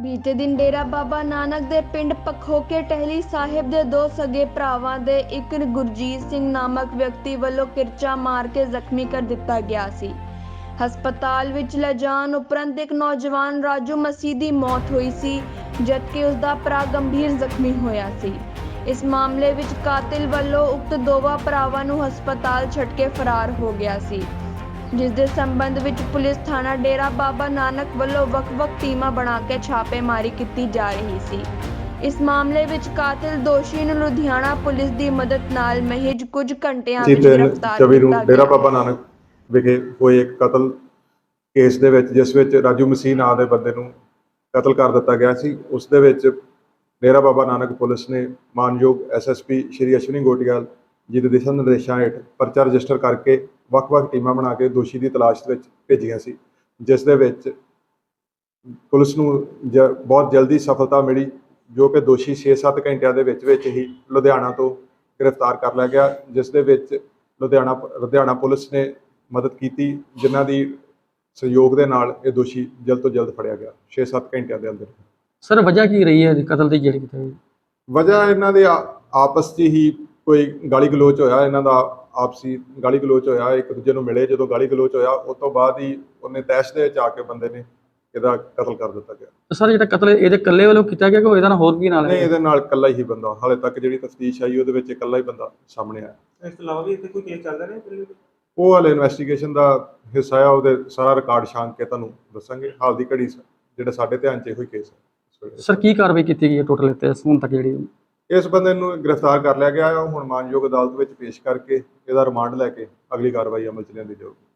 ਬੀਤੇ ਦਿਨ ਡੇਰਾ ਬਾਬਾ ਨਾਨਕ ਦੇ ਪਿੰਡ ਪਖੋਕੇ ਟਹਿਲੀ ਸਾਹਿਬ ਦੇ ਦੋ ਸਗੇ ਭਰਾਵਾਂ ਦੇ ਇੱਕ ਗੁਰਜੀਤ ਸਿੰਘ ਨਾਮਕ ਵਿਅਕਤੀ ਵੱਲੋਂ ਕਿਰਚਾ ਮਾਰ ਕੇ ਜ਼ਖਮੀ ਕਰ ਦਿੱਤਾ ਗਿਆ ਸੀ। ਹਸਪਤਾਲ ਵਿੱਚ ਲਿਜਾਣ ਉਪਰੰਤ ਇੱਕ ਨੌਜਵਾਨ ਰਾਜੂ ਮਸੀਹ ਦੀ ਮੌਤ ਹੋਈ ਸੀ, ਜਦਕਿ ਉਸ ਦਾ ਭਰਾ ਗੰਭੀਰ ਜ਼ਖਮੀ ਹੋਇਆ ਸੀ। ਇਸ ਮਾਮਲੇ ਵਿੱਚ ਕਾਤਿਲ ਵੱਲੋਂ ਉਕਤ ਦੋਵਾਂ ਭਰਾਵਾਂ ਨੂੰ ਹਸਪਤਾਲ ਛੱਡ ਕੇ ਫਰਾਰ ਹੋ ਗਿਆ ਸੀ। ਜਿਸ ਦੇ ਸੰਬੰਧ ਵਿੱਚ ਪੁਲਿਸ ਥਾਣਾ ਡੇਰਾ ਬਾਬਾ ਨਾਨਕ ਵੱਲੋਂ ਵੱਖ-ਵੱਖ ਟੀਮਾਂ ਬਣਾ ਕੇ ਛਾਪੇਮਾਰੀ ਕੀਤੀ ਜਾ ਰਹੀ ਸੀ। ਇਸ ਮਾਮਲੇ ਵਿੱਚ ਕਾਤਿਲ ਦੋਸ਼ੀ ਨੂੰ ਲੁਧਿਆਣਾ ਪੁਲਿਸ ਦੀ ਮਦਦ ਨਾਲ ਮਹਿਜ ਕੁਝ ਘੰਟਿਆਂ ਵਿੱਚ ਗ੍ਰਿਫਤਾਰ 24 ਨੂੰ ਕੀਤਾ ਡੇਰਾ ਗਿਆ ਬਾਬਾ ਨਾਨਕ ਵਿਖੇ ਹੋਏ ਇੱਕ ਕਤਲ ਕੇਸ ਦੇ ਵਿੱਚ ਜਿਸ ਵਿੱਚ ਰਾਜੂ ਮਸੀਹ ਨਾਂ ਦੇ ਬੰਦੇ ਨੂੰ ਕਤਲ ਕਰ ਦਿੱਤਾ ਗਿਆ ਸੀ। ਉਸ ਦੇ ਵਿੱਚ ਡੇਰਾ ਬਾਬਾ ਨਾਨਕ ਪੁਲਿਸ ਨੇ ਮਾਨਯੋਗ ਐਸਐਸਪੀ ਸ਼੍ਰੀ ਅਸ਼ਵਨੀ ਗੋਟਿਆਲ ਜੀ ਦੇ ਦਿਸ਼ਾ ਨਿਰਦੇਸ਼ਾਂ ਹੇਠ ਪਰਚਾ ਰਜਿਸਟਰ ਕਰਕੇ ਵੱਖ-ਵੱਖ ਟੀਮਾਂ ਬਣਾ ਕੇ ਦੋਸ਼ੀ ਦੀ ਤਲਾਸ਼ ਵਿੱਚ ਭੇਜੀਆਂ ਸੀ ਜਿਸ ਦੇ ਵਿੱਚ ਪੁਲਿਸ ਨੂੰ ਜ- ਬਹੁਤ ਜਲਦੀ ਸਫਲਤਾ ਮਿਲੀ ਜੋ ਕਿ ਦੋਸ਼ੀ 6-7 ਘੰਟਿਆਂ ਦੇ ਵਿੱਚ ਵਿੱਚ ਹੀ ਲੁਧਿਆਣਾ ਤੋਂ ਗ੍ਰਿਫਤਾਰ ਕਰ ਲਿਆ ਗਿਆ ਜਿਸ ਦੇ ਵਿੱਚ ਲੁਧਿਆਣਾ ਲੁਧਿਆਣਾ ਪੁਲਿਸ ਨੇ ਮਦਦ ਕੀਤੀ ਜਿਨ੍ਹਾਂ ਦੀ ਸਹਿਯੋਗ ਦੇ ਨਾਲ ਇਹ ਦੋਸ਼ੀ ਜਲਦ ਤੋਂ ਜਲਦ ਫੜਿਆ ਗਿਆ 6-7 ਘੰਟਿਆਂ ਦੇ ਅੰਦਰ ਸਰ ਵਜ੍ਹਾ ਕੀ ਰਹੀ ਹੈ ਕਤਲ ਦੀ ਜਿਹੜੀ? ਵਜ੍ਹਾ ਇਹਨਾਂ ਦੇ ਆਪਸ 'ਚ ਹੀ ਕੋਈ ਗਾਲੀ ਗਲੋਚ ਹੋਇਆ ਇਹਨਾਂ ਦਾ ਆਪਸੀ ਗਾਲੀ ਗਲੋਚ ਹੋਇਆ ਇੱਕ ਦੂਜੇ ਨੂੰ ਮਿਲੇ ਜਦੋਂ ਗਾਲੀ ਗਲੋਚ ਹੋਇਆ ਉਸ ਤੋਂ ਬਾਅਦ ਹੀ ਉਹਨੇ ਤੈਸ਼ ਦੇ ਵਿੱਚ ਆ ਕੇ ਬੰਦੇ ਨੇ ਇਹਦਾ ਕਤਲ ਕਰ ਦਿੱਤਾ ਗਿਆ ਸਰ ਜਿਹੜਾ ਕਤਲ ਇਹਦੇ ਇਕੱਲੇ ਵੱਲੋਂ ਕੀਤਾ ਗਿਆ ਕਿ ਇਹਦਾ ਨਾਲ ਹੋਰ ਵੀ ਨਾਲ ਨਹੀਂ ਇਹਦੇ ਨਾਲ ਇਕੱਲਾ ਹੀ ਬੰਦਾ ਹਾਲੇ ਤੱਕ ਜਿਹੜੀ ਤਫਤੀਸ਼ ਆਈ ਉਹਦੇ ਵਿੱਚ ਇਕੱਲਾ ਹੀ ਬੰਦਾ ਸਾਹਮਣੇ ਆਇਆ ਇਸ ਤੋਂ ਇਲਾਵਾ ਵੀ ਇੱਥੇ ਕੋਈ ਕੇਸ ਚੱਲਦਾ ਵੀ? ਉਹ ਹਾਲੇ ਇਨਵੈਸਟੀਗੇਸ਼ਨ ਦਾ ਹਿੱਸਾ ਆ ਉਹਦੇ ਸਾਰਾ ਰਿਕਾਰਡ ਛਾਂਕ ਕੇ ਤੁਹਾਨੂੰ ਦੱਸਾਂਗੇ ਹਾਲ ਦੀ ਘੜੀ ਜਿਹੜਾ ਸਾਡੇ ਧਿਆਨ 'ਚ ਇਹੋ ਹੀ ਕੇਸ ਹੈ। ਸਰ ਕੀ ਕਾਰਵਾਈ ਕੀਤੀ ਗਈ ਹੈ ਟੋਟਲ ਇੱਥੇ ਹੁਣ ਤੱਕ ਜਿਹੜੀ ਇਸ ਬੰਦੇ ਨੂੰ ਗ੍ਰਿਫਤਾਰ ਕਰ ਲਿਆ ਗਿਆ ਹੈ। ਹੁਣ ਮਾਨਯੋਗ ਅਦਾਲਤ ਵਿੱਚ ਪੇਸ਼ ਕਰਕੇ ਇਹਦਾ ਰਿਮਾਂਡ ਲੈ ਕੇ ਅਗਲੀ ਕਾਰਵਾਈ ਅਮਲ 'ਚ ਲਿਆਂਦੀ ਜਾਊਗੀ।